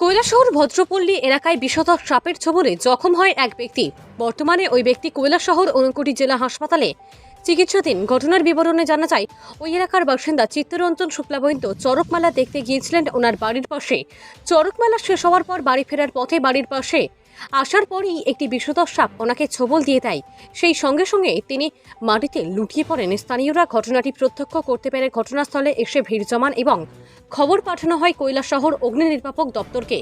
কৈলাসহর ভদ্রপল্লী এলাকায় বিষধর সাপের ছোবলে জখম হয় এক ব্যক্তি। বর্তমানে ওই ব্যক্তি কৈলাসহর অনুকুটি জেলা হাসপাতালে চিকিৎসাধীন। ঘটনার বিবরণে জানা যায়, ওই এলাকার বাসিন্দা চিত্তরঞ্জন শুক্লাবৈন্ত চরকমালা দেখতে গিয়েছিলেন ওনার বাড়ির পাশে। চরকমালা শেষ হওয়ার পর বাড়ি ফেরার পথে বাড়ির পাশে আসার পরেই একটি বিষধর সাপ ওনাকে ছোবল দিয়ে দেয়। সেই সঙ্গে সঙ্গে তিনি মাটিতে লুটিয়ে পড়েন। স্থানীয়রা ঘটনাটি প্রত্যক্ষ করতে পেরে ঘটনাস্থলে এসে ভিড় জমান এবং খবর পাঠানো হয় কৈলাসহর অগ্নি নির্বাপক দপ্তরকে।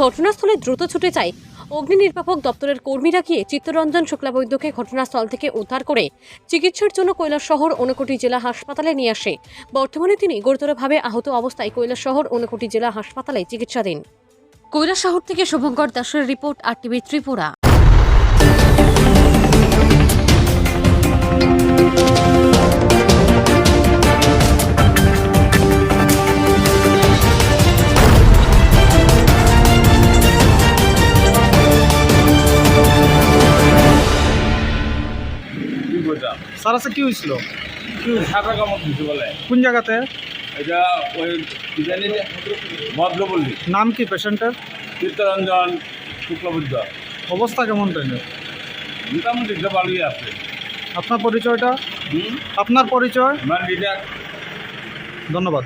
ঘটনাস্থলে দ্রুত ছুটে যায় অগ্নি নির্বাপক দপ্তরের কর্মীরা গিয়ে চিত্তরঞ্জন শুক্লাবৈদ্যকে ঘটনাস্থল থেকে উদ্ধার করে চিকিৎসার জন্য কৈলাসহর ঊনকোটি জেলা হাসপাতালে নিয়ে আসে। বর্তমানে তিনি গুরুতরভাবে আহত অবস্থায় কৈলাসহর ঊনকোটি জেলা হাসপাতালে চিকিৎসাধীন। কৈলাসহর থেকে শুভঙ্কর দাসের রিপোর্ট আর টিভি ত্রিপুরা। কি স্যার আছে কি হয়েছিল? কি বলে। কোন জায়গাতে? এটা ওই জানি ভদ্রপল্লী। নাম কি পেশেন্টের? চিত্তরঞ্জন শুক্লবুদ্ধ অবস্থা কেমন তাই মোটামুটি তো ভালোই আছে। আপনার পরিচয়টা? আপনার পরিচয়? ধন্যবাদ।